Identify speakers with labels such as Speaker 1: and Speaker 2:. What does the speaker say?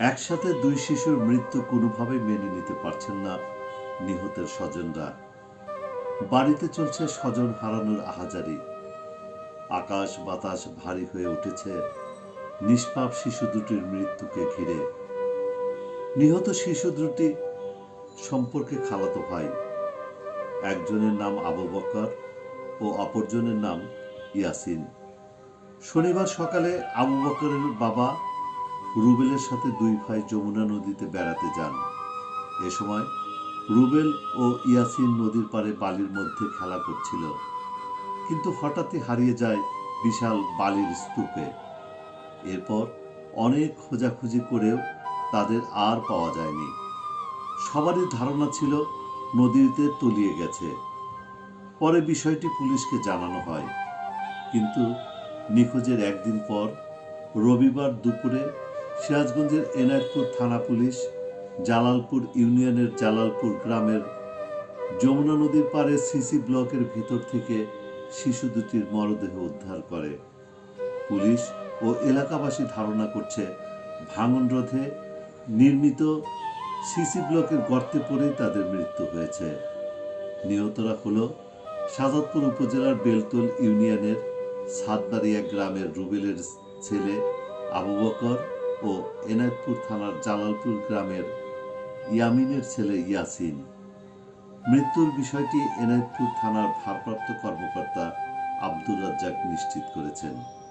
Speaker 1: রাতে দুই শিশুর মৃত্যু কোনোভাবেই মেনে নিতে পারছেন না নিহতের স্বজনরা। বাড়িতে চলছে স্বজন হারানোর আহাজারি। আকাশ বাতাস ভারী হয়ে উঠেছে। নিষ্পাপ শিশু দুটির মৃত্যুকে ঘিরে। নিহত শিশু দুটি সম্পর্কে খালাতো ভাই। একজনের নাম আবু বকর ও অপরজনের নাম ইয়াসিন। শনিবার সকালে আবু বকরের বাবা রুবেলের সাথে দুই ভাই যমুনা নদীতে বেড়াতে যান। এ সময় রুবেল ও ইয়াসিন নদীর পাড়ে বালির মধ্যে খেলা করছিল। কিন্তু হঠাৎই হারিয়ে যায় বিশাল বালির স্তূপে। এরপর অনেক খোঁজাখুঁজি করেও তাদের আর পাওয়া যায়নি। সবারই ধারণা ছিল নদীতে তলিয়ে গেছে। পরে বিষয়টি পুলিশকে জানানো হয়। কিন্তু নিখোঁজের একদিন পর রবিবার দুপুরে সিরাজগঞ্জের এনায়তপুর থানা পুলিশ, জালালপুর ইউনিয়নের জালালপুর গ্রামের যমুনা নদীর পাড়ে সিসি ব্লকের ভিতর থেকে শিশু দুটির মরদেহ উদ্ধার করে। পুলিশ ও এলাকাবাসী ধারণা করছে, ভাঙন রোধে নির্মিত সিসি ব্লকের গর্তে পড়েই তাদের মৃত্যু হয়েছে। নিহতরা হল সাজাদপুর উপজেলার বেলতল ইউনিয়নের সাতবাড়িয়া গ্রামের রুবেলের ছেলে আবু বকর ও এনায়তপুর থানার জালালপুর গ্রামের ইয়ামিনের ছেলে ইয়াসিন। মৃত্যুর বিষয়টি এনায়তপুর থানার ভারপ্রাপ্ত কর্মকর্তা আব্দুল রাজ্জাক নিশ্চিত করেছেন।